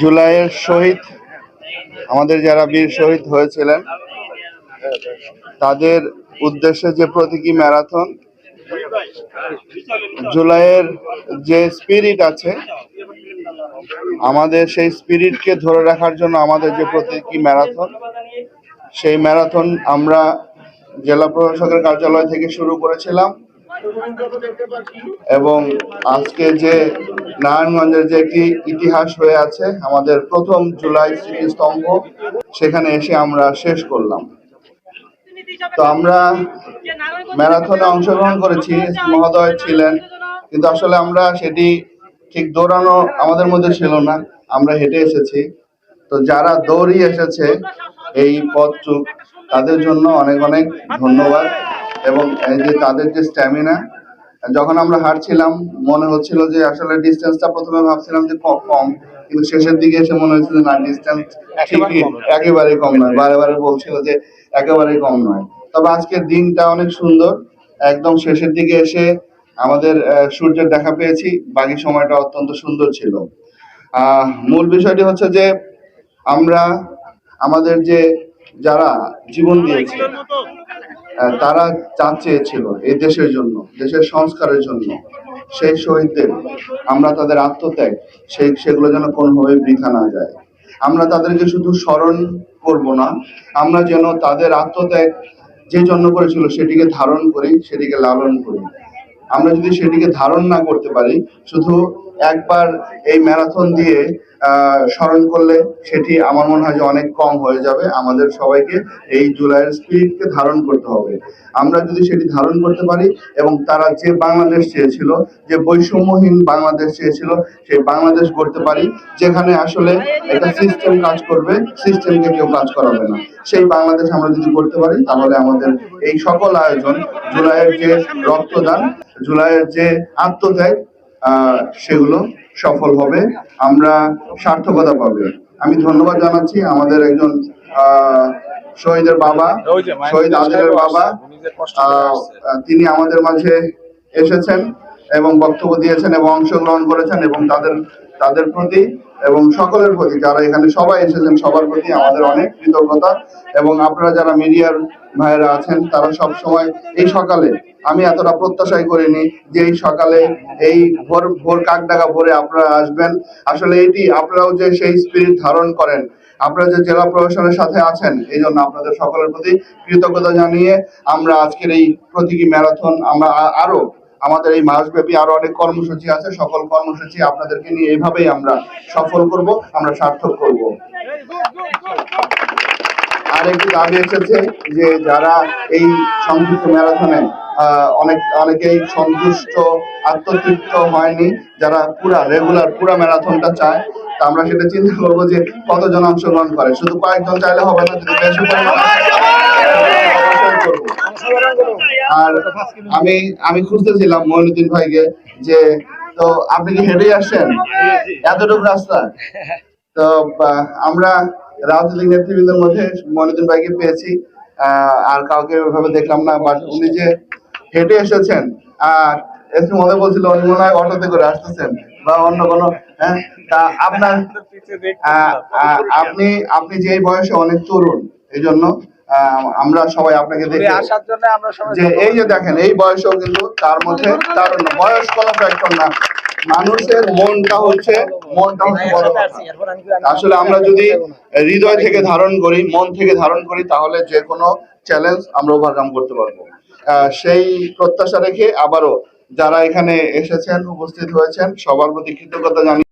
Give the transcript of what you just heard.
জুলাইয়ের শহীদ, আমাদের যারা বীর শহীদ হয়েছিলেন, তাদের উদ্দেশ্যে যে প্রতীকী ম্যারাথন, জুলাইয়ের যে স্পিরিট আছে, আমাদের সেই স্পিরিটকে ধরে রাখার জন্য আমাদের যে প্রতীকী ম্যারাথন, সেই ম্যারাথন আমরা জেলা প্রশাসকের কার্যালয় থেকে শুরু করেছিলাম। এবং আজকে যে নারায়ণগঞ্জের যে একটি ইতিহাস হয়ে আছে, আমাদের প্রথম জুলাই স্মৃতিস্তম্ভ, সেখানে এসে আমরা শেষ করলাম। তো আমরা ম্যারাথনে অংশগ্রহণ করেছি, মহোদয় ছিলেন, কিন্তু আসলে আমরা সেটি ঠিক দৌড়ানো আমাদের মধ্যে ছিল না, আমরা হেঁটে এসেছি। তো যারা দৌড়িয়ে এসেছে এই পথটুক তাদের জন্য অনেক অনেক ধন্যবাদ। এবং এই যে তাদের যে স্ট্যামিনা যখন আমরা হাঁটছিলাম মনে হচ্ছিল যে আসলে ডিস্টেন্সটা প্রথমে ভাবছিলাম যে কম কম কিন্তু শেষের দিকে এসে মনে হচ্ছিল না ডিস্টেন্স একেবারেই কম নয়। বারে বারে বলছিল যে একেবারেই কম নয়। তবে আজকের দিনটা অনেক সুন্দর। একদম শেষের দিকে এসে আমাদের সূর্যের দেখা পেয়েছি। বাকি সময়টা অত্যন্ত সুন্দর ছিল। আহ, মূল বিষয়টি হচ্ছে যে আমরা আমাদের যে যারা জীবন দিয়েছে তারা চাঁদ চেয়েছিল এই দেশের জন্য দেশের সংস্কারের জন্য। সেই শহীদদের আমরা তাদের আত্মত্যাগ সেই সেগুলো যেন কোনোভাবে বৃথা না যায়। আমরা তাদেরকে শুধু স্মরণ করব না আমরা যেন তাদের আত্মত্যাগ যে জন্য করেছিল সেটিকে ধারণ করি সেটিকে লালন করি। আমরা যদি সেটিকে ধারণ না করতে পারি শুধু একবার এই ম্যারাথন দিয়ে স্মরণ করলে সেটি আমার মনে হয় যে অনেক কম হয়ে যাবে। আমাদের সবাইকে এই জুলাইয়ের স্পিরিটকে ধারণ করতে হবে। আমরা যদি সেটি ধারণ করতে পারি এবং তারা যে বাংলাদেশ চেয়েছিল, যে বৈষম্যহীন বাংলাদেশ চেয়েছিল, সেই বাংলাদেশ গড়তে পারি, যেখানে আসলে একটা সিস্টেম কাজ করবে সিস্টেমকে কেউ কাজ করাবে না। সেই বাংলাদেশ আমরা যদি করতে পারি, তাহলে আমাদের এই সকল আয়োজন, জুলাইয়ের যে রক্তদান, জুলাইয়ের যে আত্মত্যাগ সেগুলো সফল হবে। আমরা সার্থকতা পাবে। আমি ধন্যবাদ জানাচ্ছি আমাদের একজন আহ, শহীদের বাবা শহীদ আদিলের বাবা। তিনি আমাদের মাঝে এসেছেন এবং বক্তব্য দিয়েছেন এবং অংশগ্রহণ করেছেন এবং তাদের তাদের প্রতি এবং সকলের প্রতি যারা এখানে সবাই এসেছেন, সবার প্রতি আমাদের অনেক কৃতজ্ঞতা। এবং আপনারা যারা মিডিয়ার ভাইয়েরা আছেন, তারা সব সময় এই সকালে, আমি এতটা প্রত্যাশাই করিনি যে এই সকালে এই ভোর ভোর কাকডাকা ভোরে আপনারা আসবেন। আসলে এটি আপনারাও যে সেই স্পিরিট ধারণ করেন, আপনারা যে জেলা প্রশাসনের সাথে আছেন, এই জন্য আপনাদের সকলের প্রতি কৃতজ্ঞতা জানিয়ে আমরা আজকের এই প্রতীকী ম্যারাথন আমরা আরও আমাদের এই মাসব্যাপী আরও অনেক কর্মসূচি আছে। সকল কর্মসূচি আপনাদেরকে নিয়ে এইভাবেই আমরা সফল করব, আমরা সার্থক করব। আর একটি দাবি এসেছে যে যারা এই সংযুক্ত ম্যারাথনে অনেক, অনেকেই সন্তুষ্ট, আত্মতৃপ্ত হয়নি, যারা পুরা রেগুলার পুরা ম্যারাথনটা চায়, তা আমরা সেটা চিন্তা করব যে কতজন অংশগ্রহণ করে। শুধু কয়েকজন চাইলে হবে না, যদি বেশি পরিমাণ। আর আমি আমি খুঁজতেছিলাম মইনুদ্দিন ভাইকে যে তো আপনি কি হেঁটেই আসছেন? এতটুকু রাস্তা। তো আমরা রাজনৈতিক নেতৃবৃন্দের মধ্যে মনিদিন ভাইকে পেয়েছি। আর কাউকে ওইভাবে দেখলাম না বাট উনি যে হেঁটে এসেছেন আর এসে মনে বলছিল উনি মনে হয় অটোতে করে আসতেছেন বা অন্য কোনো হ্যাঁ? তা আপনার আপনি আপনি যে বয়সে অনেক তরুণ এই জন্য আমরা সবাই আপনাকে দেখে আসার জন্য আমরা সবাই যে এই যে দেখেন এই বয়সেও কিন্তু তার মধ্যে তারুণ্য বয়স কোনো ফ্যাক্টর না। মানুষের মনটা হচ্ছে মনটা হচ্ছে বড় আসলে আমরা যদি হৃদয় থেকে ধারণ করি মন থেকে ধারণ করি তাহলে যে কোনো চ্যালেঞ্জ আমরা ওভারকাম করতে পারব। আহ, সেই প্রত্যাশা রেখে আবারও যারা এখানে এসেছেন উপস্থিত হয়েছেন সবার প্রতি কৃতজ্ঞতা জানিয়ে